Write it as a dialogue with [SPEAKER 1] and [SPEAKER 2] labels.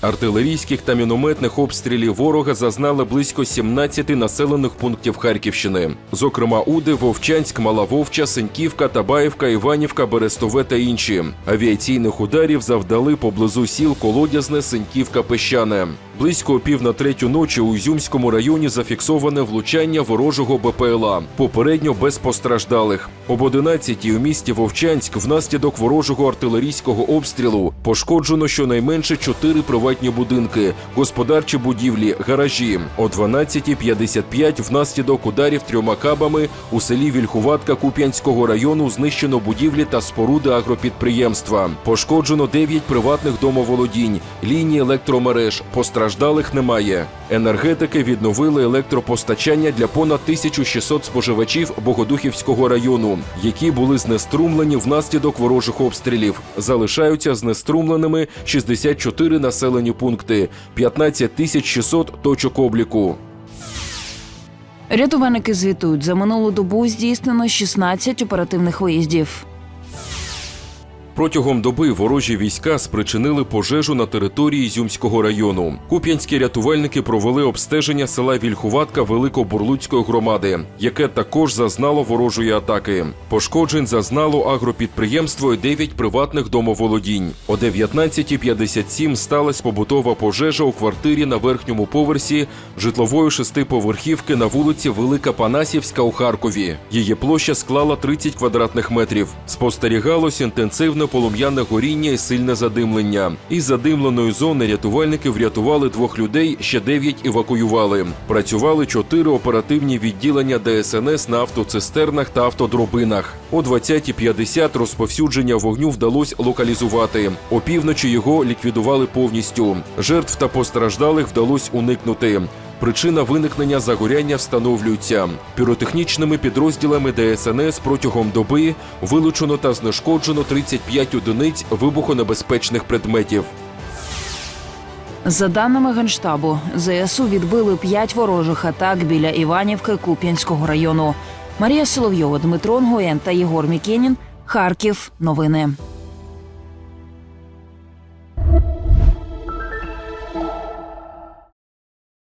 [SPEAKER 1] Артилерійських та мінометних обстрілів ворога зазнали близько 17 населених пунктів Харківщини. Зокрема, Уди, Вовчанськ, Мала Вовча, Сеньківка, Табаївка, Іванівка, Берестове та інші. Авіаційних ударів завдали поблизу сіл Колодязне, Сеньківка, Пещане. Близько пів на третю ночі у Ізюмському районі зафіксоване влучання ворожого БПЛА. Попередньо без постраждалих. Об 11 у місті Вовчанськ внаслідок ворожого артилерійського обстрілу пошкоджено щонайменше чотири приватні будинки, господарчі будівлі, гаражі. О 12.55 внаслідок ударів трьома кабами у селі Вільхуватка Куп'янського району знищено будівлі та споруди агропідприємства. Пошкоджено 9 приватних домоволодінь, лінії електромереж. Постраждалих немає. Енергетики відновили електропостачання для понад 1600 споживачів Богодухівського району, які були знеструмлені внаслідок ворожих обстрілів. Залишаються знеструмленими 64 населені пункти, 15 тисяч 600 точок обліку.
[SPEAKER 2] Рятувальники звітують, за минулу добу здійснено 16 оперативних виїздів.
[SPEAKER 1] Протягом доби ворожі війська спричинили пожежу на території Ізюмського району. Куп'янські рятувальники провели обстеження села Вільхуватка Великобурлуцької громади, яке також зазнало ворожої атаки. Пошкоджень зазнало агропідприємство і 9 приватних домоволодінь. О 19.57 сталася побутова пожежа у квартирі на верхньому поверсі житлової шестиповерхівки на вулиці Велика Панасівська у Харкові. Її площа склала 30 квадратних метрів. Спостерігалось інтенсивне полум'яне горіння і сильне задимлення. Із задимленої зони рятувальники врятували двох людей, ще дев'ять евакуювали. Працювали чотири оперативні відділення ДСНС на автоцистернах та автодробинах. О 20.50 розповсюдження вогню вдалося локалізувати. Опівночі його ліквідували повністю. Жертв та постраждалих вдалося уникнути. Причина виникнення загоряння встановлюється. Піротехнічними підрозділами ДСНС протягом доби вилучено та знешкоджено 35 одиниць вибухонебезпечних предметів.
[SPEAKER 2] За даними Генштабу, ЗСУ відбили п'ять ворожих атак біля Іванівки Куп'янського району. Марія Соловйова, Дмитро Нгоєн та Єгор Мікенін. Харків. Новини.